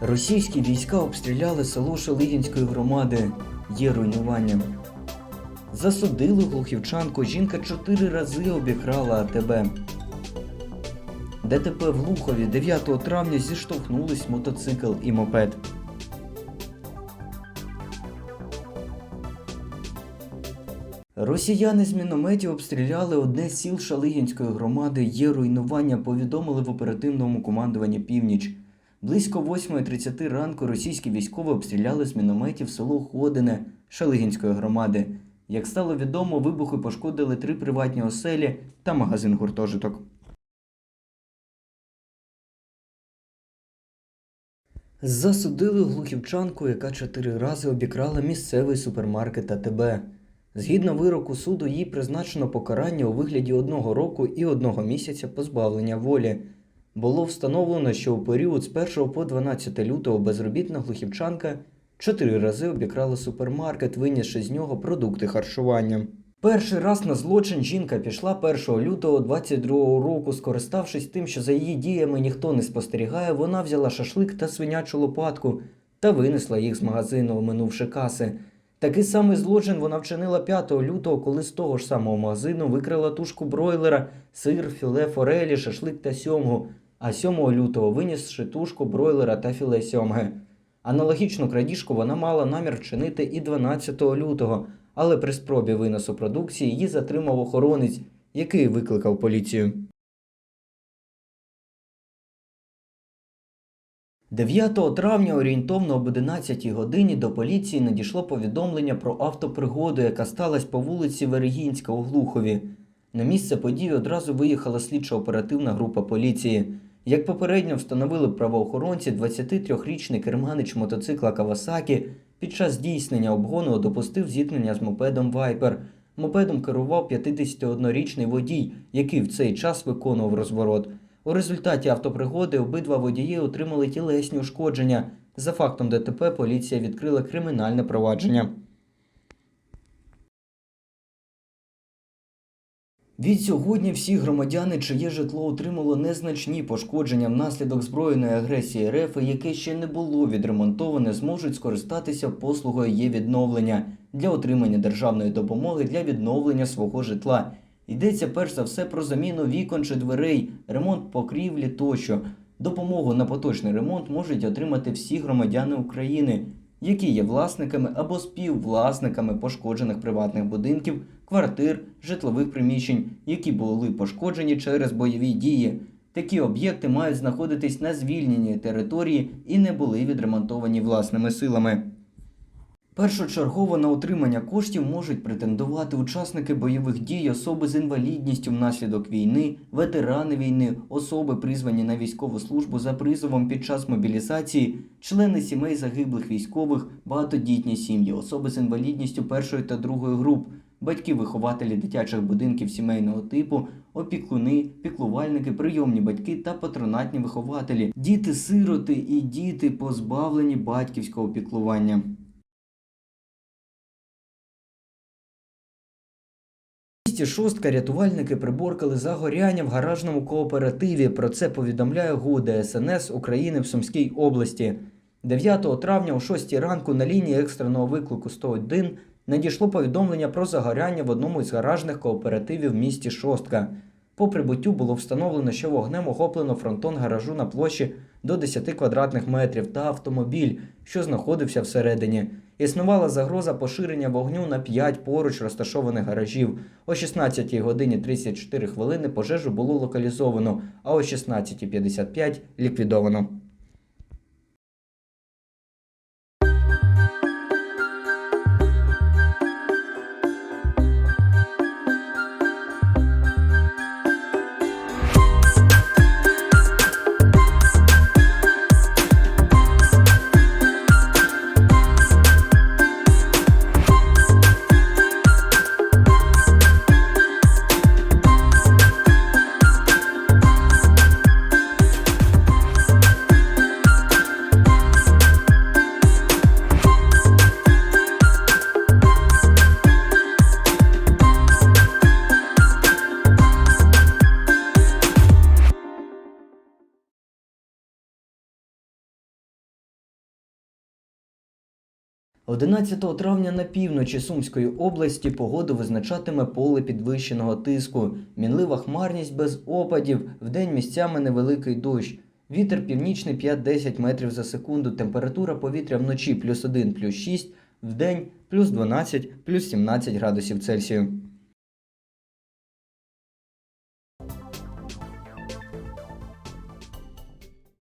Російські війська обстріляли село Шелигінської громади. Є руйнування. Засудили глухівчанку. Жінка чотири рази обікрала АТБ. ДТП в Глухові 9 травня зіштовхнулись мотоцикл і мопед. Росіяни з мінометів обстріляли одне з сіл Шалигінської громади. Є руйнування, повідомили в оперативному командуванні Північ. Близько 8.30 ранку російські військові обстріляли з мінометів село Ходине Шалигінської громади. Як стало відомо, вибухи пошкодили три приватні оселі та магазин гуртожиток. Засудили глухівчанку, яка чотири рази обікрала місцевий супермаркет АТБ. Згідно вироку суду, їй призначено покарання у вигляді одного року і одного місяця позбавлення волі. Було встановлено, що у період з 1 по 12 лютого безробітна глухівчанка чотири рази обікрала супермаркет, винісши з нього продукти харчування. Перший раз на злочин жінка пішла 1 лютого 22 року. Скориставшись тим, що за її діями ніхто не спостерігає, вона взяла шашлик та свинячу лопатку та винесла їх з магазину, оминувши каси. Такий самий злочин вона вчинила 5 лютого, коли з того ж самого магазину викрила тушку бройлера, сир, філе, форелі, шашлик та сьомгу, а 7 лютого винісши тушку бройлера та філе сьомги. Аналогічну крадіжку вона мала намір вчинити і 12 лютого, але при спробі виносу продукції її затримав охоронець, який викликав поліцію. 9 травня орієнтовно об 11 годині до поліції надійшло повідомлення про автопригоду, яка сталася по вулиці Верегінська у Глухові. На місце події одразу виїхала слідчо-оперативна група поліції. Як попередньо встановили правоохоронці, 23-річний керманич мотоцикла Кавасакі під час здійснення обгону допустив зіткнення з мопедом Вайпер. Мопедом керував 51-річний водій, який в цей час виконував розворот. У результаті автопригоди обидва водії отримали тілесні ушкодження. За фактом ДТП поліція відкрила кримінальне провадження. Відсьогодні всі громадяни, чиє житло отримало незначні пошкодження внаслідок збройної агресії РФ, яке ще не було відремонтоване, зможуть скористатися послугою є відновлення для отримання державної допомоги для відновлення свого житла. Йдеться перш за все про заміну вікон чи дверей, ремонт покрівлі тощо. Допомогу на поточний ремонт можуть отримати всі громадяни України, які є власниками або співвласниками пошкоджених приватних будинків, квартир, житлових приміщень, які були пошкоджені через бойові дії. Такі об'єкти мають знаходитись на звільненій території і не були відремонтовані власними силами. Першочергово на отримання коштів можуть претендувати учасники бойових дій, особи з інвалідністю внаслідок війни, ветерани війни, особи, призвані на військову службу за призовом під час мобілізації, члени сімей загиблих військових, багатодітні сім'ї, особи з інвалідністю першої та другої груп, батьки-вихователі дитячих будинків сімейного типу, опікуни, піклувальники, прийомні батьки та патронатні вихователі, діти-сироти і діти, позбавлені батьківського піклування. 206 рятувальники приборкали загоряння в гаражному кооперативі. Про це повідомляє ГУ ДСНС України в Сумській області. 9 травня о 6 ранку на лінії екстреного виклику 101 надійшло повідомлення про загоряння в одному із гаражних кооперативів в місті Шостка. По прибуттю було встановлено, що вогнем охоплено фронтон гаражу на площі до 10 квадратних метрів та автомобіль, що знаходився всередині. Існувала загроза поширення вогню на 5 поруч розташованих гаражів. О 16 годині 34 хвилини пожежу було локалізовано, а о 16.55 ліквідовано. 11 травня на півночі Сумської області погоду визначатиме поле підвищеного тиску, мінлива хмарність без опадів, вдень місцями невеликий дощ. Вітер північний 5-10 метрів за секунду, температура повітря вночі плюс 1, плюс 6, вдень плюс 12, плюс 17 градусів Цельсію.